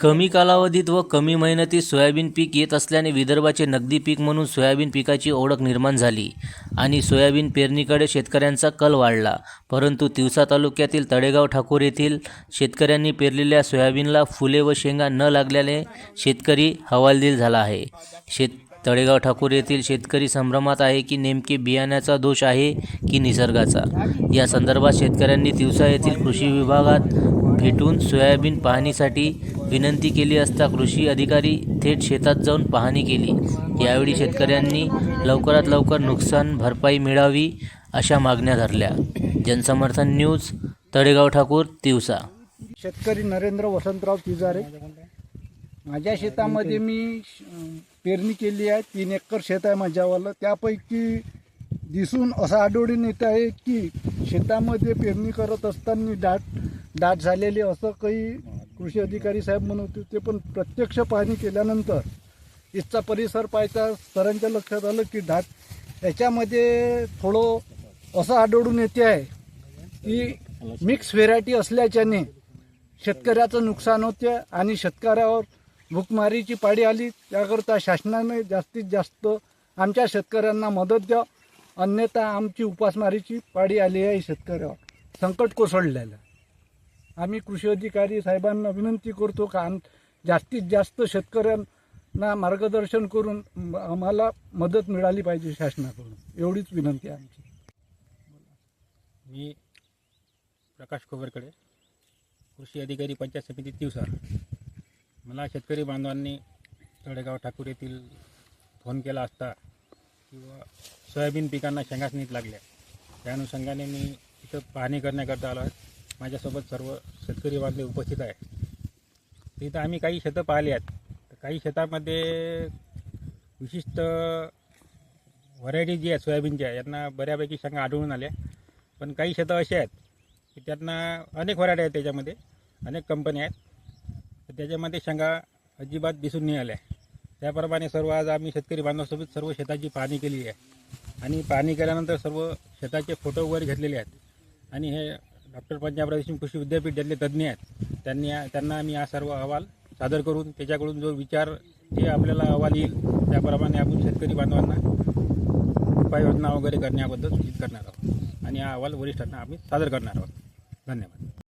कमी कालावधीत व कमी मेहनतीत सोयाबीन पीक येत असल्याने विदर्भाचे नगदी पीक म्हणून सोयाबीन पिकाची ओळख निर्माण झाली आणि सोयाबीन पेरणीकडे शेतकऱ्यांचा कल वाढला. परंतु तिवसा तालुक्यातील तळेगाव ठाकूर येथील शेतकऱ्यांनी पेरलेल्या सोयाबीनला फुले व शेंगा न लागल्याने शेतकरी हवालदिल झाला आहे. शेत तळेगाव ठाकूर येथील शेतकरी संभ्रमात आहे की नेमके बियाण्याचा दोष आहे की निसर्गाचा? या संदर्भात शेतकऱ्यांनी तिवसा येथील कृषी विभागात भेटून सोयाबीन पाहणीसाठी विनंती केली असता कृषी अधिकारी थेट शेतात जाऊन पाहणी केली. यावेळी शेतकऱ्यांनी लवकरात लवकर नुकसान भरपाई मिळावी अशा मागण्या धरल्या. जनसमर्थन न्यूज तळेगाव ठाकूर तिवसा शेतकरी नरेंद्र वसंतराव तिजारे. माझ्या शेतामध्ये मी पेरणी केली आहे. तीन एकर शेत आहे माझ्यावालं. त्यापैकी दिसून असं आढळून येत आहे की शेतामध्ये पेरणी करत असताना दाट दाट झालेली असं काही कृषी अधिकारी साहेब म्हणत होते पण प्रत्यक्ष पाहणी केल्यानंतर इथचा परिसर पाहता सरांच्या लक्षात आलं की दाट. याच्यामध्ये थोडं असं आढळून येते आहे की मिक्स व्हेरायटी असल्याच्याने शेतकऱ्याचं नुकसान होते आणि शेतकऱ्यावर भूकमारीची पाळी आली. त्याकरता शासनाने जास्तीत जास्त आमच्या शेतकऱ्यांना मदत द्या. अन्यथा आमची उपासमारीची पाळी आली आहे शेतकऱ्यावर. संकट कोसळलेलं आम्ही कृषी अधिकारी साहेबांना विनंती करतो का आम जास्तीत जास्त शेतकऱ्यांना मार्गदर्शन करून आम्हाला मदत मिळाली पाहिजे शासनाकडून. एवढीच विनंती आहे आमची. मी प्रकाश खोबरकडे कृषी अधिकारी पंचायत समिती दिवसा मला शेतकरी बांधवांनी तळेगाव ठाकूर येथील फोन केला असता किंवा सोयाबीन पिकांना शेंगाच लागल्या. त्या अनुषंगाने मी इथं पाहणी करण्याकरता आलो आहे. माझ्यासोबत सर्व शेतकरी बांधले उपस्थित आहे तिथं आम्ही काही शेतं पाहिली आहेत. तर काही शेतामध्ये विशिष्ट व्हरायटी जी आहे सोयाबीनच्या यांना बऱ्यापैकी शेंगा आढळून आल्या. पण काही शेतं अशी आहेत की त्यांना अनेक व्हरायटी आहेत त्याच्यामध्ये. अनेक कंपन्या आहेत. तर त्याच्यामध्ये शेंगा अजिबात दिसून नाही आल्या. त्याप्रमाणे सर्व आज आम्ही शेतकरी बांधवासोबत सर्व शेताची पाहणी केली आहे. आणि पाहणी केल्यानंतर सर्व शेताचे फोटो वगैरे घेतलेले आहेत. आणि हे डॉक्टर पंजाब देशमुख कृषी विद्यापीठ ज्यातले तज्ज्ञ आहेत त्यांनी त्यांना आम्ही हा सर्व अहवाल सादर करून त्याच्याकडून जो विचार जे आपल्याला अहवाल येईल त्याप्रमाणे आपण शेतकरी बांधवांना उपाययोजना वगैरे करण्याबद्दल सूचित करणार आहोत. आणि हा अहवाल वरिष्ठांना आम्ही सादर करणार आहोत. धन्यवाद.